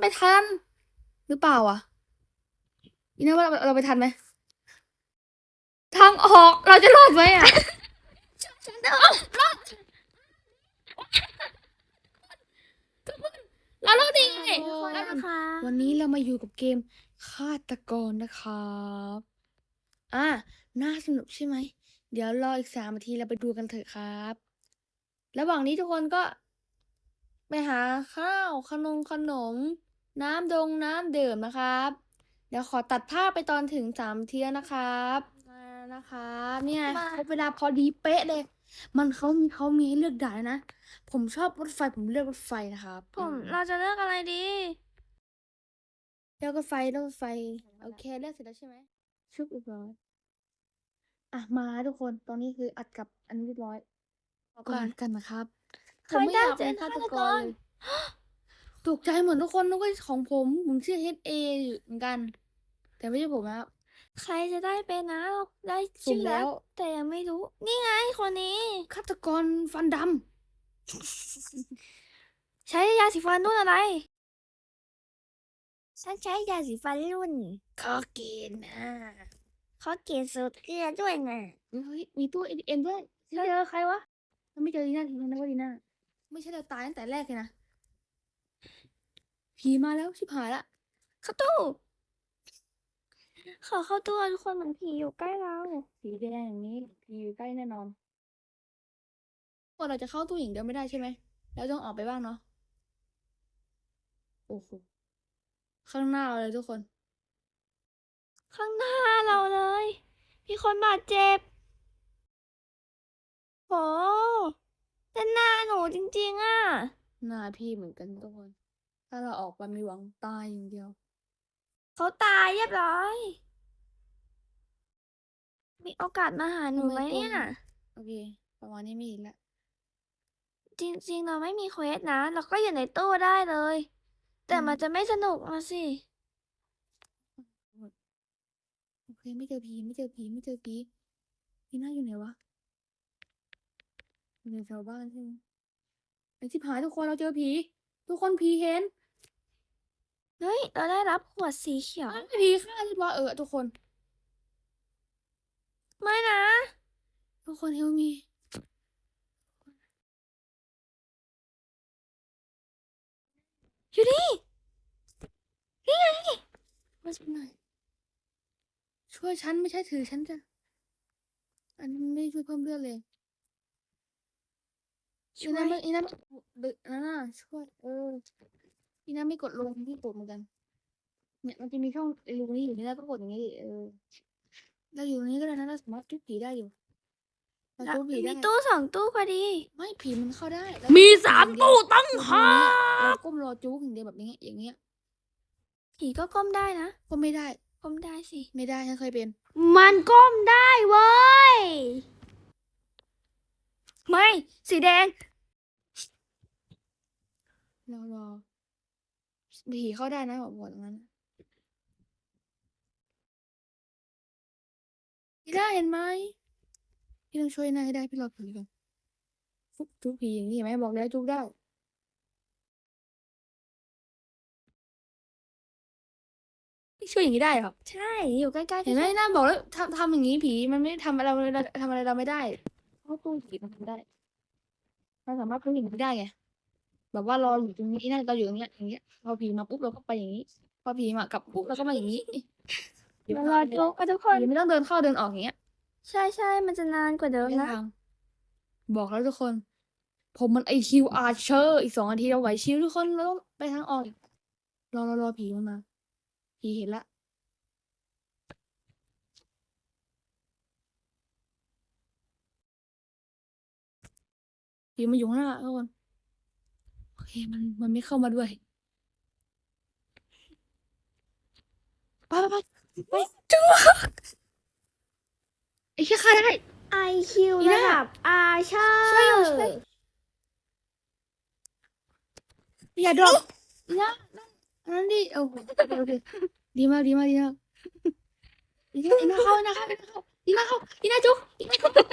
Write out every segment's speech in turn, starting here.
ไปทัน หรือเปล่าอะอีน่าว่าเราเราไปทันไหมทางออกเราจะรอดไหมอะฉันเดินเรารอดดีไงทุกคนนะคะ วันนี้เรามาอยู่กับเกมฆาตกรนะครับอ่าน่าสนุกใช่ไหม เดี๋ยวรออีกสามนาทีเราไปดูกันเถอะครับ ระหว่างนี้ทุกคนก็ ไปหาข้าวขนมขนม น้ำดงน้ำดื่มนะครับ เดี๋ยวขอตัดภาพไปตอนถึงสามนาทีแล้วนะครับ มานะครับเนี่ยครบเวลาพอดีเป๊ะเลย มันเขามีเขามีให้เลือกด่านนะ ผมชอบรถไฟผมเลือกรถไฟนะครับผมอืเราจะเลือกอะไรดีเลือกรถไฟเลือกรถไฟ โอเคเลือกเสร็จแล้วใช่ไหมชุบเรียบร้อยอะมาทุกคนตอนนี้คืออัดกับอันนี้เรียบร้อยเอาก่ก่ออนนกันนะครับใครได้ผมม่อยากเจนฆาตฆาตกกรรเลย ตกใจเหมือนทุกคนนึกว่าของผม ผมชื่อเฮดเออยู่เหมือนกัน แต่ไม่ใช่ผมนะครับ ใครจะได้เป็นนะเราได้สุ่ชื่มอแล้แล้ววแต่ยังไม่รู้ นี่ไงคนนี้ฆาตกรฟันดใช้ยาสีฟันรุ่นอะไร ฉันใช้ยาสีฟันรุ่นำคอเกนนะเขาเกลียดสูตรเกลือด้วยนะเฮ้ยมีตู้เอ็นด้วยเจอใครวะเราไม่เจอดีน่าทีนั้นว่าดีน่าไม่ใช่เราตายตั้งแต่แรกเลยนะ ผีมาแล้วชิบหายละเข้าตู้ขอเข้าตู้ทุกคนเหมือนผีอยู่ใกล้เราสีแดงอย่างนี้ผีอยู่ใกล้แน่นอนพวกเราจะเข้าตู้หญิงเดียวไม่ได้ใช่ไหมแล้วต้องออกไปบ้างเนาะโอ้โหข้างหน้าเราเลยทุกคน ข้างหน้าเราเลย มีคนบาดเจ็บโหแต่หน้าหนูจริงๆอะหน้าพี่เหมือนกันทุกคน ถ้าเราออกไปมีหวังตายอย่างเดียว เขาตายเรียบร้อย มีโอกาสมาหาหนูไหมเนี่ย โอเค ประมาณนี้ไม่เห็นละจริงๆ เราไม่มีเควสนะ เราก็อยู่ในตู้ได้เลย แต่อืมมันจะไม่สนุกนะสิ โอเค ไม่เจอผีไม่เจอผีไม่เจอผีพี่หน้าอยู่ไหนวะอยู่ในแถวบ้านใช่ไหมไอ้ที่ผายทุกคนเราเจอผี ทุกคนผีเห็น เฮ้ย เราได้รับขวดสีเขียวอ้าวผีฆ่าเรียบร้อยเออทุกคน ไม่นะ ทุกคนเฮลมี อยู่นี่มาช่วยหน่อยช่วยฉันไม่ใช่ถือฉันจะ อันนี้ไม่ช่วยเพิ่มเลือดเลยช่อีวยน่าไม่อีน่าไม่ดึกนั่นน่ะช่วยเออ อีน่าไม่กดลงที่กดเหมือนกัน เนี่ยมันจะมีช่องไอ้รูนี้อยู่นี่แล้วก็กดอย่างนี้ดิเออเราอยู่ตรงนี้ก็ได้นะเราสามารถจุดผีได้อยู่เราแล้วจุดผีได้มีตู้สองตู้พอดี ไม่ผีมันเข้าได้แล้วมีจุดสามอย่งเดียวตู้ตั้งจุดหาตรงนี้เราก้มรอจุกอย่างเดียวแบบนี้อย่างเงี้ยผีก็ก้มได้นะก็ไม่ได้ก้มได้สิ ไม่ได้ฉันเคยเป็น มันก้มได้เว้ย ไม่ สีแดงรอรอ ผีเข้าได้นะบอกบอกตรงนั้นพี่ได้เห็นไหมพี่ต้องช่วยนายให้ได้พี่รอผีก่อนฟุบจุกผีอย่างนี้เห็นไหมบอกแล้วจุกได้พี่ช่วยอย่างนี้ได้เหรอใช่อยู่ใกล้ๆเห็นไหมที่น่าบอกแล้วทำทำอย่างนี้ผีมันไม่ทำอะไรเราทำอะไรเราไม่ได้เพราะตู้ผีมันทำได้เราสามารถพูดอย่างนี้ได้ไง แบบว่ารออยู่ตรงนี้นะเราอยู่ตรงเนี้ยอย่างเงี้ยพอผีมาปุ๊บเราก็ไปอย่างนี้ พอผีมากลับปุ๊บเราก็มาอย่างนี้มันรอจุกอะทุกคนผีไม่ต้องเดินเข้าเดินออกอย่างเงี้ยใช่ใช่มันจะนานกว่าเดิมไม่นะทางบอกแล้วทุกคน ผมมันไอคิวอาร์เชอร์อีกสองนาทีเราไหวชิวทุกคนเราต้องไปทางออกอีกรอรอรอผีมันมาผีเห็นละผีมันอยู่ข้างหน้าทุกคนโอ เคมันมันไม่เข้ามาด้วยไปไปไปไปจุ๊กไอ้แค่ฆ่าได้ไอคิวอีระน่าดับอาเชอช่วยหน่อยร์ช่วยอย่าดรอปนะอันนั้นดิโอ้โหโอเคโอเคดีมากดีมากดีมากอีน่าอีน่าเข้าอีน่าเข้าอีน่าเข้าอีน่าเข้าอีน่าจุ๊กอีน่าจุ๊ก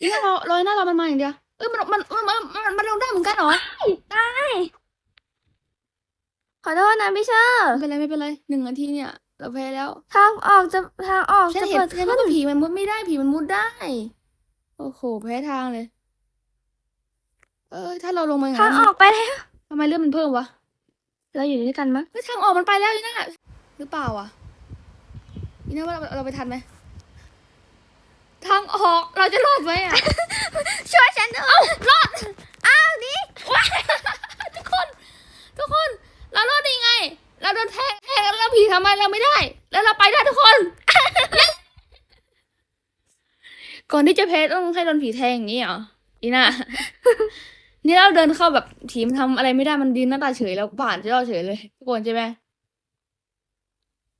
อีน่ารอรออีน่ารอมันมาอย่างเดียว เอ้ยมันมันมันมันมันมันลงได้เหมือนกันเหรอได้ขอโทษนะพี่เชอร์ไม่เป็นไรไม่เป็นไรหนึ่งนาทีเนี่ย เราแพ้แล้วทางออกจะทางออกฉันจะเห็นเปิดฉันขึ้นว่าผีมันมุดไม่ได้ผีมันมุดได้ โอ้โหแพ้ทางเลย เออถ้าเราลงมาอย่างทางนั้นออกไปแล้วทำไมเลือดมันเพิ่มวะเราอยู่ด้วยกันมั้งเฮ้ยทางออกมันไปแล้วอีน่าหรือเปล่าวะอีน่าว่าเราเราไปทันไหม ทางออกเราจะรอดไหมอะ ช่วยฉันด้วยเอ้ารอด อ้าวนี่ว้ายทุกคน ทุกคน เรารอดได้ยังไง เราโดนแทงแทงแล้วผีทำอะไรเราไม่ได้ แล้วเราไปได้ทุกคน ก่อนที่จะเพชต้องให้โดนผีแทงอย่างนี้เหรอ อีน่านี่เราเดินเข้าแบบผีมันทำอะไรไม่ได้มันดินหน้าตาเฉยแล้วผ่านจะรอดเฉยเลยทุกคนใช่ไหม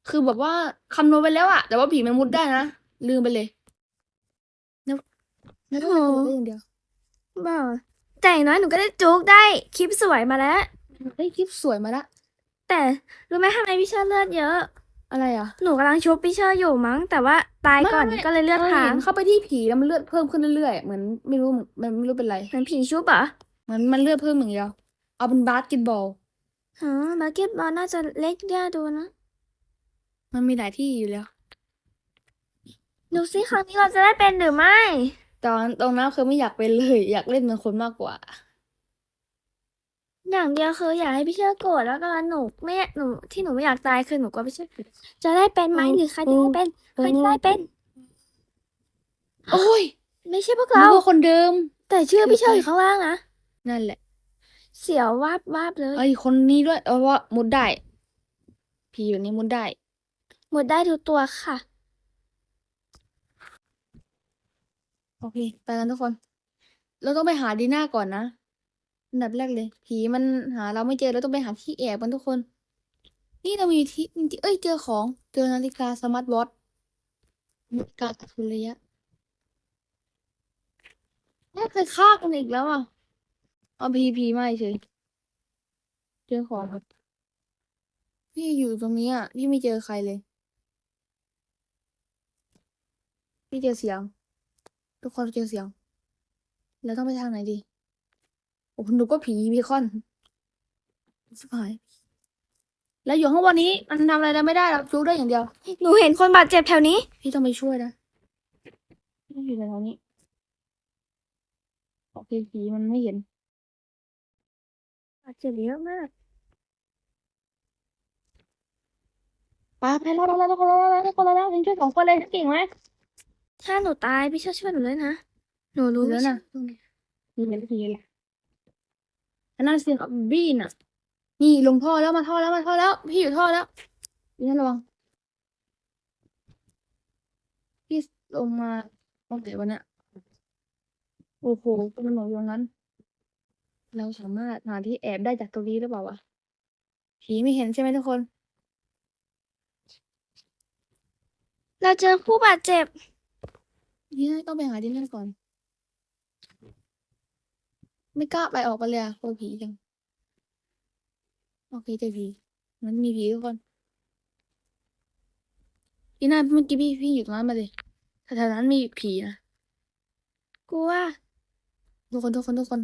คือแบบว่าคำนวณไปแล้วอะแต่ว่าผีมันมุดได้นะลืมไปเลยแล้ว แล้วทำไมกดได้อย่างเดียวบ้าแต่อย่างน้อยหนูก็ได้จุกได้คลิปสวยมาแล้วเฮ้ยคลิปสวยมาละ แต่รู้ไหมทำไมพี่เชอร์เลือดเยอะ อะไรอะหนูกำลังชุบพี่เชอร์อยู่มั้ง แต่ว่าตายก่อนไม่ไม่ก็เลยเลือดเออค้าเห็งนเข้าไปที่ผีแล้วมันเลือดเพิ่มขึ้นเรื่อยๆเหมือนไม่รู้เหมือนมันไม่รู้เป็นไรเหมือนผีชุบเหรอเหมือนมันเลือดเพิ่มอย่างเดียวเอาเป็นบาสเกตบอลฮะบาสเกตบอลน่าจะเล็กเดียวดูนะมันมีหลายที่อยู่แล้วดูซิครั้งนี้เราจะได้เป็นหรือไม่ ตอนตรงนั้นคือไม่อยากเป็นเลย อยากเล่นเป็นคนมากกว่า อย่างเดียวคืออยากให้พี่เชอร์โกรธแล้วก็หนูไม่หนูที่หนูไม่อยากตายคือหนูกลัวพี่เชอร์จะได้เป็นไหมอืมหรือใครจะได้เป็นใครจะได้เป็น โอ้ยไม่ใช่พวกนึเรากว่าคนเดิม แต่ชื่อพี่เชอร์คือใครอยู่ข้างล่างนะนั่นแหละ เสียววาบวาบเลยเอ้ยคนนี้ด้วยเพราะว่ามุดได้ผีแบบนี้มุดได้ หมดได้ทุกตัวค่ะ โอเค ไปกันทุกคน เราต้องไปหาดีน่าก่อนนะอันดับแรกเลย ผีมันหาเราไม่เจอเราต้องไปหาที่แอบกันทุกคน นี่เรามีที่เอ้ยเจอของ เจอนาฬิกาสมาร์ทวอทช์นาฬิกาอัจฉริยะแม่เคยฆ่ากันอีกแล้วอะเอาพีพีมาเฉยเจอของพี่อยู่ตรงนี้อะพี่ไม่เจอใครเลย พี่เจอเสียง ทุกคนเจอเสียง แล้วต้องไปทางไหนดี โอ้หนูก็ผีบีคอนสบาย แล้วอยู่ข้างบนนี้ มันทำอะไรเราไม่ได้หรอกจูได้อย่างเดียว หนูเห็นคนบาดเจ็บแถวนี้ พี่ต้องไปช่วยนะพี่ต้องอยู่ในแถวนี้ โอเคผีมันไม่เห็นบาดเจ็บเยอะมากไปไปแล้วแล้วแล้วแล้วแล้วแล้วแล้วแล้วฉันช่วยสองคนเลยเก่งไหม ถ้าหนูตายพี่เชอร์ช่วยหนูเลยนะ หนูรู้รู้แล้วพี่นะตรงนี้มีเห็นผีเลยอันนั้นเสียงกับบี้น่ะ นี่ลงท่อแล้วมาท่อแล้วมาท่อแล้ว พี่อยู่ท่อแล้วพี่นั่นระวังพี่ลงมาตรงไหนวะเนี่ยโอ้โหมันหนอยู่ตรงนั้น เราสามารถหาที่แอบได้จากตรงนี้หรือเปล่าวะผีไม่เห็นใช่ไหมทุกคน เราเจอผู้บาดเจ็บ นี่ต้องไปหาที่นั่นก่อน ไม่กล้าไปออกไปเลยอะกลัวผีจัง โอเคเจอผีมันมีผีทุกคนพี่น่าเมื่อกี้พี่พี่อยู่ตรงนั้นมาเลยแถวๆนั้นมีผีนะกลัวทุกคนทุกคนทุกคน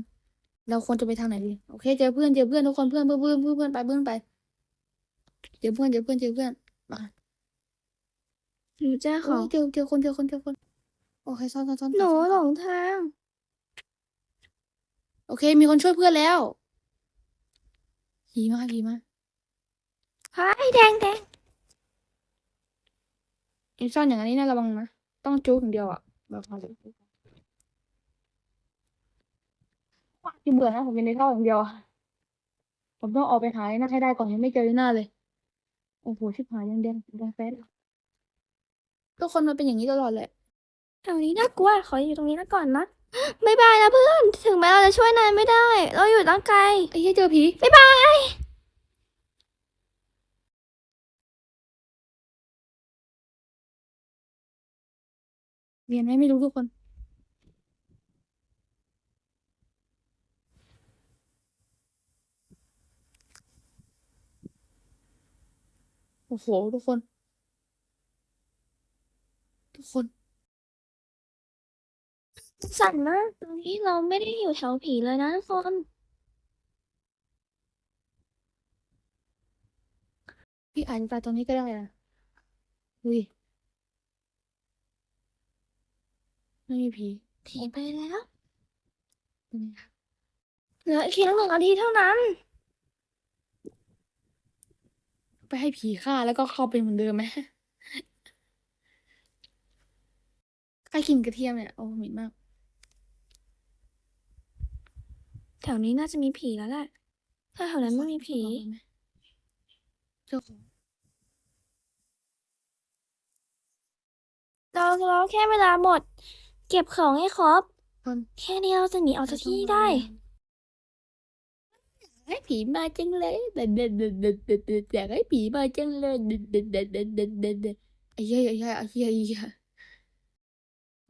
เราควรจะไปทางไหนดีโอเคเจอเพื่อนเจอเพื่อนทุกคนเพื่อนเพื่อนเพื่อนเพื่อนเพื่อนไปเพื่อนไปเจอเพื่อนเจอเพื่อนเจอเพื่อนมาหนูเจอขโอ้องยเจอเจอคนเจอคนเจอคน โอเคซ่อนซ่อนซ่อนหนูซ่อนหลงทาง โอเค มีคนช่วยเพื่อนแล้วผีมาผีมาพายแดงแดงไอ้ซ่อนอย่างนี้นะระวังนะต้องจุกอย่างเดียวอะแบบพอดีที่เบื่อนะผมเป็นในท่ออย่างเดียวอะผมต้องออกไปหาไอ้หน้าให้ได้ก่อนยังไม่เจอไอ้หน้าเลย โอ้โหชิบหายยังแดงแดงแฟดเลยทุกคนมันเป็นอย่างนี้ตลอดแหละ แถวนี้น่ากลัวขออยู่ตรงนี้นะก่อนนะบายบายนะเพื่อน ถึงแม้เราจะช่วยนายไม่ได้ เราอยู่ตั้งไกลไอ้เหี้ยเจอผีบายบายเรียนไหมไม่รู้ทุกคน โอ้โหทุกคน ทุกคน สั่นมากตรงนี้เราไม่ได้อยู่แถวผีเลยนะทุกคนพี่อ่านตายตรงนี้ก็ได้นะดูดิไม่มีผีผีไปแล้วตรงนี้ครับเหลืออีกแค่หนึ่งนาทีเท่านั้น ไปให้ผีฆ่าแล้วก็เข้าไปเหมือนเดิมไหมใครกินกระเทียมเนี่ย โอ้เหม็นมาก แถวนี้น่าจะมีผีแล้วแหละ ถ้าแถวนั้นไม่มีผีเจ้าของเราเราแค่เวลาหมด เก็บของให้ครบ คนแค่นี้เราจะหนีออกจากที่นี่ได้ให้ผีมาจังเลยเด็ดเด็ดเด็ดเด็ดเด็ดเด็ดอยากให้ผีมาจังเลยเด็ดเด็ดเด็ดเด็ดเด็ดเด็ดเด็ดไอ้เหี้ยไอ้เหี้ยไอ้เหี้ยไอ้เหี้ย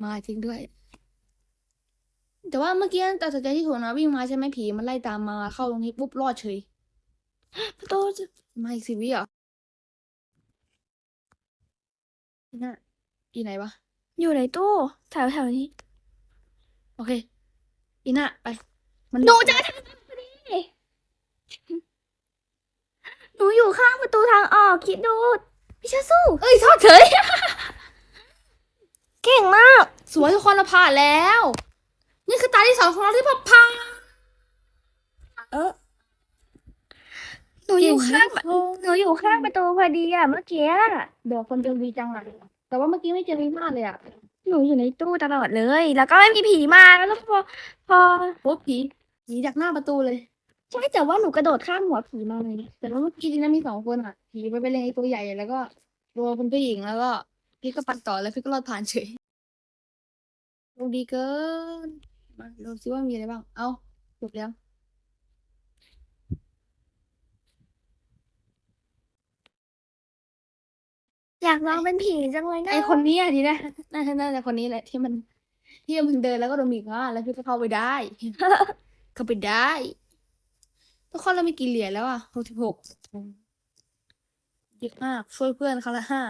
มาจริงด้วย แต่ว่าเมื่อกี้ตัดสินใจที่ถูกนะวิ่งมาใช่ไหมผีมันไล่ตามมาเข้าตรงนี้ปุ๊บรอดเฉยประตูจะมาอีกสิบวิเหรออีน่ะอีไหนวะ อยู่ในตู้แถวแถวนี้ โอเค อีน่ะไป มันหนูเจอทางออกพอดีหนูอยู่ข้างประตูทางออก คิดดูพี่ชาสู้ เอ้ยทอดเฉย เก่งมาก สวยทุกคนเราผ่านแล้ว นี่คือตาที่สองของเราที่ผ่านผ่านเออหนูอยู่ข้างเก่มกหนูอยู่ข้างประตูพอดีอะเมื่อกี้เดี๋ยวคนเจอดีจังอะแต่ว่าเมื่อกี้ไม่เจอดีมากเลยอะหนูอยู่ในตู้ตลอดเลย แล้วก็ไม่มีผีมาแล้วพอ พอโอ้ผีผีดักหน้าประตูเลยใช่แต่ว่าหนูกระโดดข้ามหัวผีมาเลยแต่ว่าเมื่อกี้ดีนะมีสองคนอะผีไปเป็นเรื่องไอ้ตัวใหญ่แล้วก็ตัวเป็นผู้หญิงแล้วก็พี่ก็ปัดต่อแล้วพี่ก็รอดผ่านเฉยโชคดีเกิน มาดูซิว่ามีอะไรบ้าง เอาจบแล้วอยากลองเป็นผีจังเลยนะไอคนนี้อะดีนะน่าจะน่าจะคนนี้แหละที่มันที่มันเดินแล้วก็โดนหมีฆ่าแล้วพี่ก็เข้าไปได้ เข้าไปได้ทุกคนเรามีกี่เหรียญแล้วอะหกสิบหกเยอะมากช่วยเพื่อนครั้งละห้า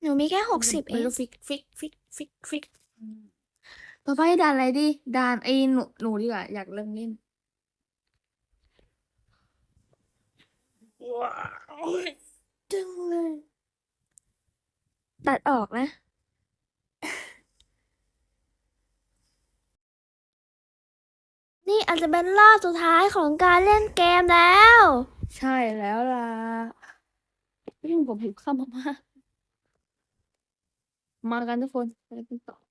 หนูมีแค่หกสิบเอไม่งรู้ฟิกฟิกฟิกฟิกฟิกอืม ต่อไปด่านอะไรดีด่านไอ้หนูหนูดีกว่าอยากเริ่มเล่นว้าวจังเลย ตัดออกนะนี่อาจจะเป็นรอบสุดท้ายของการเล่นเกมแล้ว ใช่แล้วล่ะยิ่งผมหิวข้าวมากๆมากันทุกคนไปเล่นกันต่อ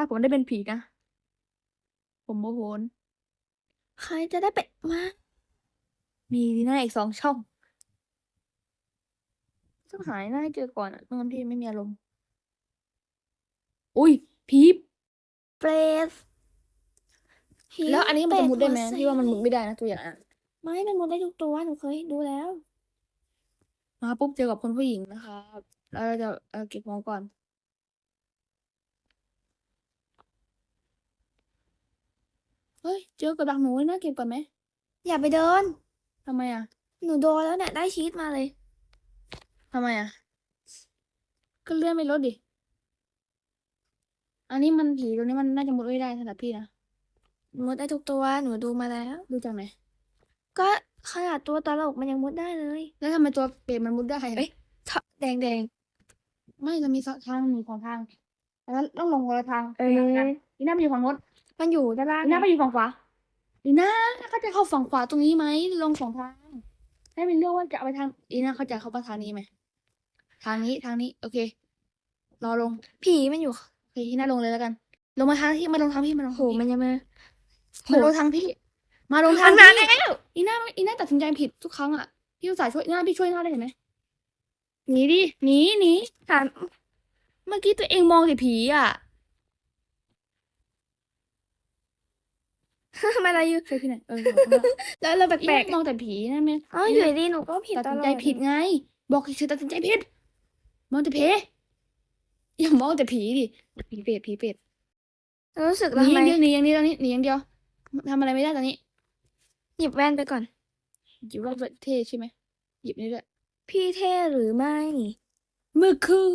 ถ้าผมได้เป็นผีนะ ผมโมโหนใครจะได้เป็นมา มีดีหน้าอีกสองช่อง ต้องหายหน้าให้เจอก่อนอะไม่งั้นพี่ไม่มีอารมณ์ อุ้ยผีเปรตผีแล้วอันนี้มันจะมุดได้ไหมเปรตที่ว่ามันมุดไม่ได้นะตัวอย่างอะไม่มันมุดได้ทุกตัวหนูเคยดูแล้ว มาปุ๊บเจอกับคนผู้หญิงนะครับ แล้วเราจะเออเก็บของก่อน ฮ้ย เจอกับดักหนูน่าเก็บก่อนไหมอย่าไปเดินทำไมอะ หนูโดนแล้วเนี่ยได้ชีสมาเลยทำไมอะ ก็เลื่อนไม่ลดดิ อันนี้มันผีตัวนี้มันน่าจะมุดไม่ได้สำหรับพี่นะ มุดได้ทุกตัวหนูดูมาแล้ว ดูจากไหน ก็ขนาดตัวตลกมันยังมุดได้เลย แล้วทำไมตัวเปรตมันมุดได้อะเอ้ยทะแดงแดงไม่จะมีทางหนึ่งของทางแล้วต้องลงคนละทางเอไปหากันออีน่าไปอยู่ฝั่งโน้น มันอยู่ด้านล่างอีน่าไปอยู่ฝั่งขวาอีน่าเขาจะเข้าฝั่งขวาตรงนี้ไหมลงสองทางให้มันเลือกว่าจะเอาไปทางอีน่าเขาจะเข้าไปทางนี้ไหมทางนี้ทางนี้โอเค รอลง ผีมันอยู่โอเคอีน่าลงเลยแล้วกัน ลงมาทางที่มาลงทางพี่มาลงโหทางพี่มันยังมามาลงทางพี่ มาลงทางทางนั้นพี่แล้วอีน่าอีน่าตัดสินใจผิดทุกครั้งอะพี่อุตส่าห์ช่วยอีน่าพี่ช่วยอีน่าได้เห็นไหมหนีดิหนีหนีถามเมื่อกี้ตัวเองมองแต่ผีอะ ทำไมเราอยู่ช่วยพี่หน่อยเออขอบคุณมากแล้วเราแปอีลน่ากมองแต่ผีนั่นไหมๆอ๋ออยู่ดีๆหนูก็ผิดตัดตสินลอใจดผิดไง บอกเฉยๆตัดสินใจผิดมองแต่ผีอย่ามองแต่ผีดิผีเปรตผีเปรตรู้สึกหนีทำอไมย่างเดียวหนีอย่างนี้ตอนนี้หนีอย่างเดียวทำอะไรไม่ได้ตอนนี้ หยิบแว่นไปก่อนหยิบว่าเท่ใช่ไหมหยิบนี่ด้วยพี่เท่หรือไม่เมื่อคือ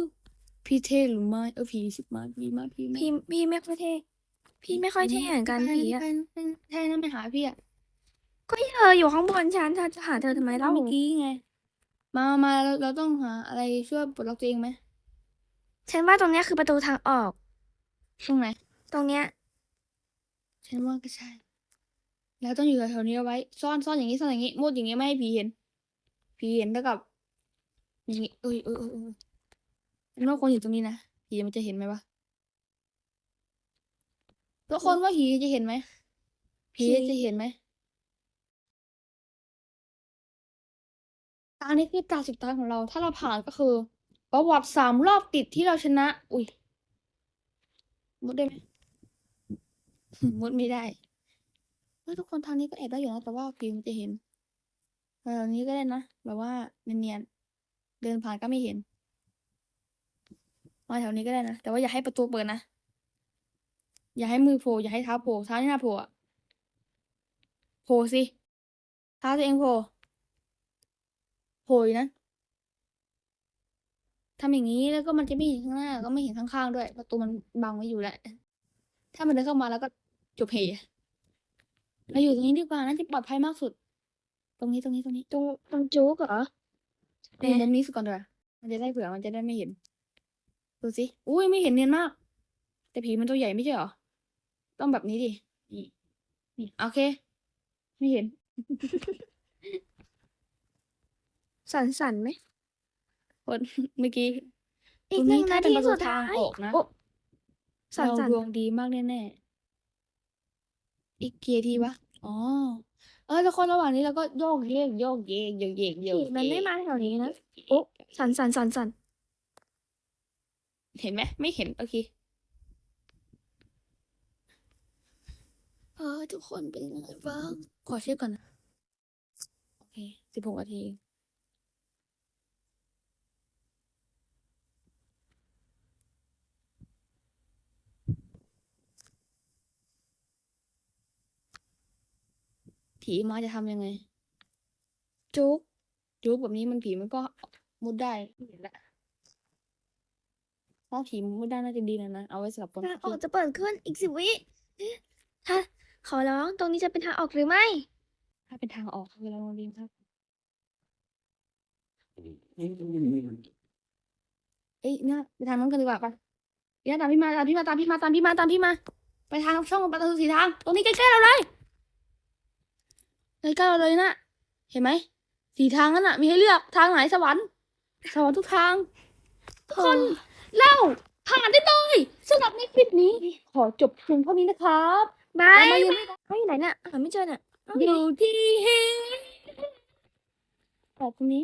พี่เท่หรือไม่เออผีสิบมาผีมาผีมาพี่พี่ไม่ค่อยเท่ พี่ไม่ค่อยเท่เหมือนกันใครผีอะใครใครใครนั่นไปหาพี่อะก็เธออยู่ข้างบนฉันฉันจะหาเธอทำไมเล่าเมื่อกี้ไง มามาเราเราต้องหาอะไรช่วยปลดล็อกตัวเองไหมฉันว่าตรงเนี้ยคือประตูทางออก ตรงไหน ตรงเนี้ย ฉันว่าก็ใช่แล้วต้องอยู่แถวๆนี้เอาไว้ ซ่อนซ่อนอย่างนี้ซ่อนอย่างนี้มุดอย่างนี้ไม่ให้ผีเห็นผีเห็นเท่ากับ อย่างนี้เอ้ยเอ้ยเอ้ยเอ้ยฉันว่าคนอยู่ตรงนี้นะผีมันจะเห็นไหมวะ ทุกคนว่าผีจะเห็นไหมผีจะเห็นไหมตานี้คือตาสุดท้ายของเรา ถ้าเราผ่านก็คือ ประวัติสามรอบติดที่เราชนะ อุ้ยมุดได้ไหมมุดไม่ได้เฮ้ยทุกคนทางนี้ก็แอบได้อยู่นะแต่ว่าผีมันจะเห็นแถวนี้ก็ได้นะแบบว่าเนียนๆเดินผ่านก็ไม่เห็นมาแถวนี้ก็ได้นะแต่ว่าอย่าให้ประตูเปิดนะ อย่าให้มือโผล่อย่าให้เท้าโผล่เท้าที่หน้าโผล่อะโผล่สิเท้าตัวเองโผล่โผล่อยู่นะทำอย่างนี้แล้วก็มันจะไม่เห็นข้างหน้า ก็ไม่เห็นข้างๆด้วยประตูมันบังไว้อยู่แล้วถ้ามันเดินเข้ามาแล้วก็จบเหเราอยู่ตรงนี้ดีกว่าน่าจะปลอดภัยมากสุด ตรงนี้ตรงนี้ตรงนี้ตรงตรงจุกเหรอเดินมุมนี้สุดก่อนดีกว่ามันจะได้เผื่อมันจะได้ไม่เห็น ดูสิ อุ้ยไม่เห็นเนียนมาก แต่ผีมันตัวใหญ่ไม่ใช่เหรอ ต้องแบบนี้ดิ นี่นี่โอเค ไม่เห็น สั่นสั่นๆไหมคนเมื่อกี้อีตกรงหนึ่นี้งถ้านาเป็นทีประตูสุดทาท้างย ออกนะโอ้สั่นเราสั่นดวงดีมากแน่ๆอีกกี่นาทีวะ อ๋อ เออทุกคนระหว่างนี้เราก็โยกเยกโยกเยกโยกเยกโยกผีมันไม่เยกมาแถวนี้นะ โอ้สั่นสั่นสั่นสั่นเห็นไหมไม่เห็นโอเค เออ ทุกคนเป็นยังไงบ้างขอเช็คก่อนนะ โอเคสิบหกนาทีผีมาจะทำยังไง จุกจุกแบบนี้มันผีมันก็มุดได้ไม่เห็นละถ้าผีมุดได้น่าจะดีนะนะ เอาไว้สำหรับคนทางอที่อกจะเปิดขึ้นอีกสิบวิถ้า ขอร้องตรงนี้จะเป็นทางออกหรือไม่ ถ้าเป็นทางออกเวลาเราเรียนครับเอ้ยเนี่ยไปทางนั้นกันดีกว่าไปเนี่ยตามพี่มาตามพี่มาตามพี่มาตามพี่มาตามพี่มา ไปทางช่องประตูสีทาง ตรงนี้ใกล้ๆเราเลยใกล้ๆเราเลยนะเห็นไหมสีทางนั้นน่ะมีให้เลือกทางไหนสวรรค์สวรรค์ทุกทางทุกคนเล่าผ่านได้เลยสำหรับในคลิปนี้ ขอจบเพียงเท่านี้นะครับ บายเอามาอยู่เฮ้ยไหนเนี่ยหาไม่เจอเนี่ยเอ้าอยู่ที่เฮออกตรงนี้